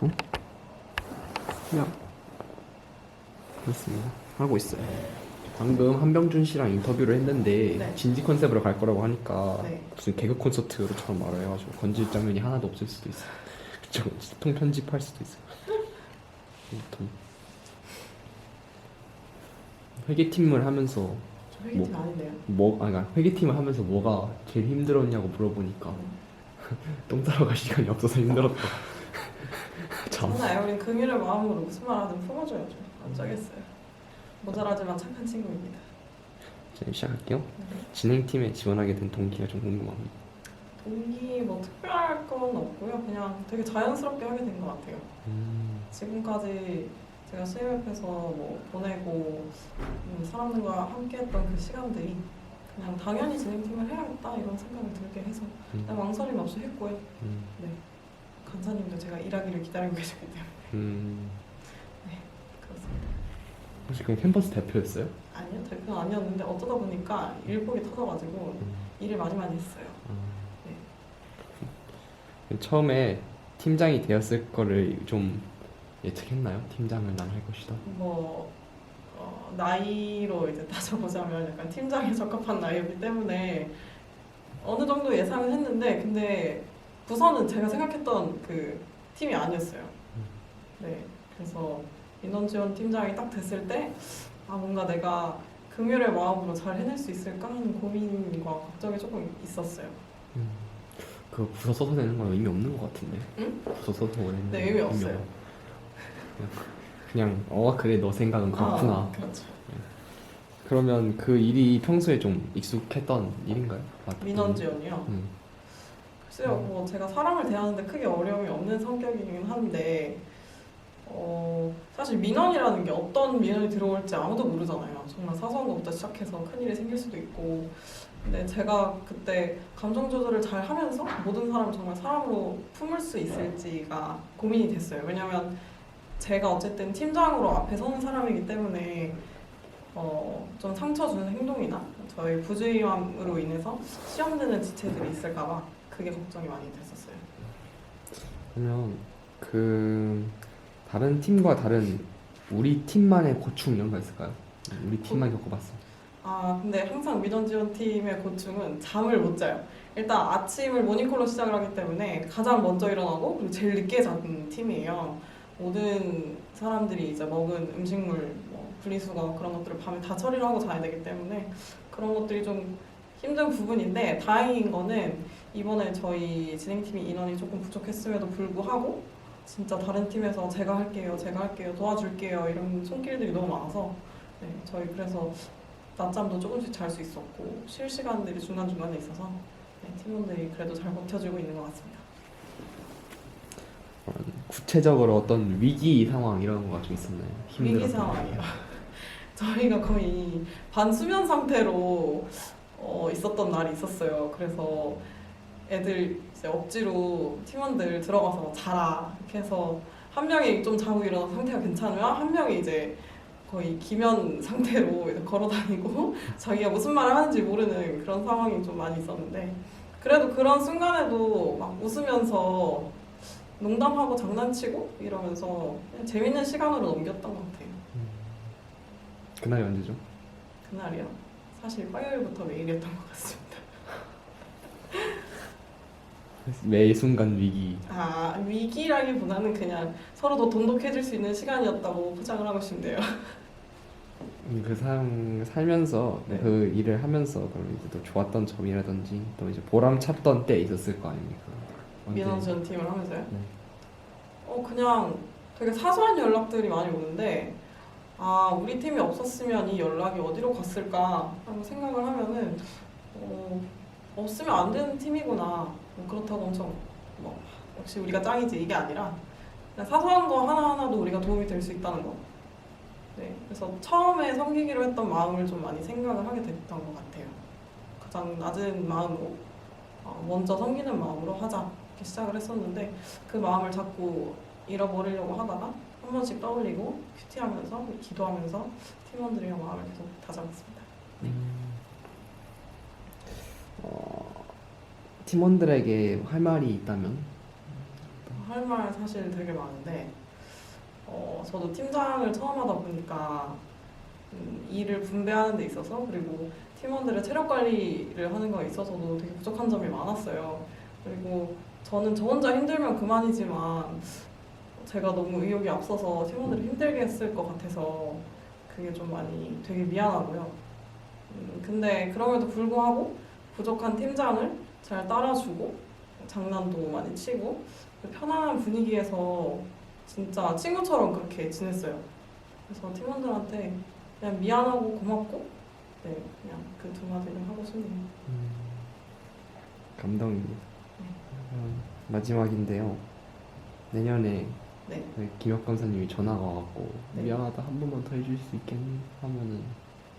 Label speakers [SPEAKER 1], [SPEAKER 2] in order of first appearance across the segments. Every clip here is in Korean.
[SPEAKER 1] 어? 그냥 그렇습니다. 하고 있어요. 방금 한병준 씨랑 인터뷰를 했는데
[SPEAKER 2] 네.
[SPEAKER 1] 진지 컨셉으로 갈 거라고 하니까
[SPEAKER 2] 네.
[SPEAKER 1] 무슨 개그 콘서트로처럼 말을 해가지고 건질 장면이 하나도 없을 수도 있어요. 그쵸? 통 편집할 수도 있어요. 아무튼 회계팀을 하면서
[SPEAKER 2] 저 회계팀 아닌데요.
[SPEAKER 1] 뭐, 아, 그러니까 회계팀을 하면서 뭐가 제일 힘들었냐고 물어보니까 똥 싸러 갈 시간이 없어서 힘들었다. 참.
[SPEAKER 2] 저는 에어린 금일을 마음으로 무슨 말 하든 품어줘야죠. 안 짜겠어요. 모자라지만 착한 친구입니다.
[SPEAKER 1] 이제 시작할게요.
[SPEAKER 2] 네.
[SPEAKER 1] 진행팀에 지원하게 된 동기가 좀 궁금합니다.
[SPEAKER 2] 동기 뭐 특별할 건 없고요. 그냥 되게 자연스럽게 하게 된 것 같아요.
[SPEAKER 1] 음,
[SPEAKER 2] 지금까지 제가 CMF에서 뭐 보내고 음, 사람들과 함께했던 그 시간들이 그냥 당연히 진행팀을 해야겠다 이런 생각을 들게 해서 그냥
[SPEAKER 1] 음,
[SPEAKER 2] 망설임 없이 했고요.
[SPEAKER 1] 음,
[SPEAKER 2] 네. 간사님도 제가 일하기를 기다리고 계시기 때문에
[SPEAKER 1] 음.
[SPEAKER 2] 그렇습니다.
[SPEAKER 1] 혹시 그럼 캠퍼스 대표였어요?
[SPEAKER 2] 아니요 대표는 아니었는데 어쩌다 보니까 일복이 터져가지고
[SPEAKER 1] 음,
[SPEAKER 2] 일을 많이 많이 했어요.
[SPEAKER 1] 아. 처음에 팀장이 되었을 거를 좀 예측했나요? 팀장을 난 할 것이다.
[SPEAKER 2] 뭐 어, 나이로 이제 따져보자면 약간 팀장에 적합한 나이였기 때문에 어느 정도 예상은 했는데 근데 부서는 제가 생각했던 그 팀이 아니었어요. 네, 그래서 인원 지원 팀장이 딱 됐을 때 아 뭔가 내가 금요일의 마음으로 잘 해낼 수 있을까 하는 고민과 걱정이 조금 있었어요.
[SPEAKER 1] 음. 그 부서 써서 내는 건 의미 없는 것 같은데.
[SPEAKER 2] 응?
[SPEAKER 1] 부서 써서 내는
[SPEAKER 2] 네,
[SPEAKER 1] 건
[SPEAKER 2] 의미 없어요.
[SPEAKER 1] 없- 그냥, 그냥 어 그래 너 생각은 그렇구나.
[SPEAKER 2] 아, 그렇죠.
[SPEAKER 1] 그러면 그 일이 평소에 좀 익숙했던 일인가요? 맞-
[SPEAKER 2] 민원 지원이요.
[SPEAKER 1] 음.
[SPEAKER 2] 글쎄요, 뭐 제가 사람을 대하는데 크게 어려움이 없는 성격이긴 한데 어, 사실 민원이라는 게 어떤 민원이 들어올지 아무도 모르잖아요. 정말 사소한 것부터 시작해서 큰일이 생길 수도 있고 근데 제가 그때 감정 조절을 잘 하면서 모든 사람을 정말 사람으로 품을 수 있을지가 고민이 됐어요. 왜냐면 제가 어쨌든 팀장으로 앞에 서는 사람이기 때문에 어, 좀 상처 주는 행동이나 저의 부주의함으로 인해서 시험되는 지체들이 있을까봐 그게 걱정이 많이 됐었어요.
[SPEAKER 1] 그러면 그 다른 팀과 다른 우리 팀만의 고충 이런 거 있을까요? 우리 팀만 겪어봤어.
[SPEAKER 2] 아 근데 항상 민원 지원 팀의 고충은 잠을 못 자요. 일단 아침을 모닝콜로 시작을 하기 때문에 가장 먼저 일어나고 그리고 제일 늦게 자는 팀이에요. 모든 사람들이 이제 먹은 음식물, 뭐 분리수거 그런 것들을 밤에 다 처리를 하고 자야 되기 때문에 그런 것들이 좀 힘든 부분인데 다행인 거는 이번에 저희 진행팀이 인원이 조금 부족했음에도 불구하고 진짜 다른 팀에서 제가 할게요, 제가 할게요, 도와줄게요 이런 손길들이 너무 많아서 네, 저희 그래서 낮잠도 조금씩 잘 수 있었고 쉴 시간들이 중간 중간에 있어서 네, 팀원들이 그래도 잘 버텨주고 있는 것 같습니다.
[SPEAKER 1] 구체적으로 어떤 위기 상황 이런 거가 좀 있었나요?
[SPEAKER 2] 위기
[SPEAKER 1] 힘들었던
[SPEAKER 2] 상황이요. 저희가 거의 반수면 상태로 어, 있었던 날이 있었어요. 그래서 애들 이제 억지로 팀원들 들어가서 뭐 자라 이렇게 해서 한 명이 좀 자고 일어나 상태가 괜찮으면 한 명이 이제 거의 기면 상태로 걸어다니고 자기가 무슨 말을 하는지 모르는 그런 상황이 좀 많이 있었는데 그래도 그런 순간에도 막 웃으면서 농담하고 장난치고 이러면서 재밌는 시간으로 넘겼던 것 같아요.
[SPEAKER 1] 그날이 언제죠?
[SPEAKER 2] 그날이요. 사실 화요일부터 매일이었던 것 같습니다.
[SPEAKER 1] 매 순간 위기.
[SPEAKER 2] 아 위기라기보다는 그냥 서로 더 돈독해질 수 있는 시간이었다고 포장을 하고 싶네요.
[SPEAKER 1] 음, 그 상, 살면서
[SPEAKER 2] 네.
[SPEAKER 1] 그 일을 하면서 그럼 이제 또 좋았던 점이라든지 또 이제 보람 찼던 때 있었을 거 아닙니까? 언제?
[SPEAKER 2] 민원 지원 팀을 하면서요.
[SPEAKER 1] 네.
[SPEAKER 2] 어 그냥 되게 사소한 연락들이 많이 오는데 아 우리 팀이 없었으면 이 연락이 어디로 갔을까 하고 생각을 하면은 어, 없으면 안 되는 팀이구나 뭐 그렇다고 엄청 뭐 역시 우리가 짱이지 이게 아니라 그냥 사소한 거 하나 하나도 우리가 도움이 될 수 있다는 거. 네 그래서 처음에 섬기기로 했던 마음을 좀 많이 생각을 하게 됐던 것 같아요. 가장 낮은 마음으로 어, 먼저 섬기는 마음으로 하자 이렇게 시작을 했었는데 그 마음을 자꾸 잃어버리려고 하다가 한 번씩 떠올리고 큐티하면서 기도하면서 팀원들이랑 마음을 계속 다잡았습니다.
[SPEAKER 1] 음, 어, 팀원들에게 할 말이 있다면
[SPEAKER 2] 할 말 사실 되게 많은데 어, 저도 팀장을 처음 하다 보니까 음, 일을 분배하는 데 있어서 그리고 팀원들의 체력 관리를 하는 거에 있어서도 되게 부족한 점이 많았어요. 그리고 저는 저 혼자 힘들면 그만이지만 제가 너무 의욕이 앞서서 팀원들을 힘들게 했을 것 같아서 그게 좀 많이 되게 미안하고요. 음, 근데 그럼에도 불구하고 부족한 팀장을 잘 따라주고 장난도 많이 치고 편안한 분위기에서 진짜 친구처럼 그렇게 지냈어요. 그래서 팀원들한테 그냥 미안하고 고맙고 네 그냥 그 두 마디를 하고 싶네요.
[SPEAKER 1] 음, 감동입니다. 그럼 마지막인데요. 내년에
[SPEAKER 2] 네.
[SPEAKER 1] 네, 김혁 감사님이 전화가 와갖고
[SPEAKER 2] 네.
[SPEAKER 1] 미안하다 한 번만 더 해줄 수 있겠니? 하면은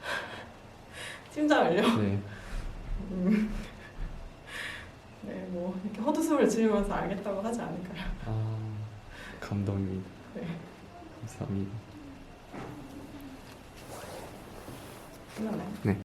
[SPEAKER 2] 팀장을요?
[SPEAKER 1] 네
[SPEAKER 2] 음. 네, 뭐 이렇게 헛웃음을 지으면서 알겠다고 하지 않을까요?
[SPEAKER 1] 아, 감동입니다.
[SPEAKER 2] 네.
[SPEAKER 1] 감사합니다.
[SPEAKER 2] 끝났나요?
[SPEAKER 1] 네.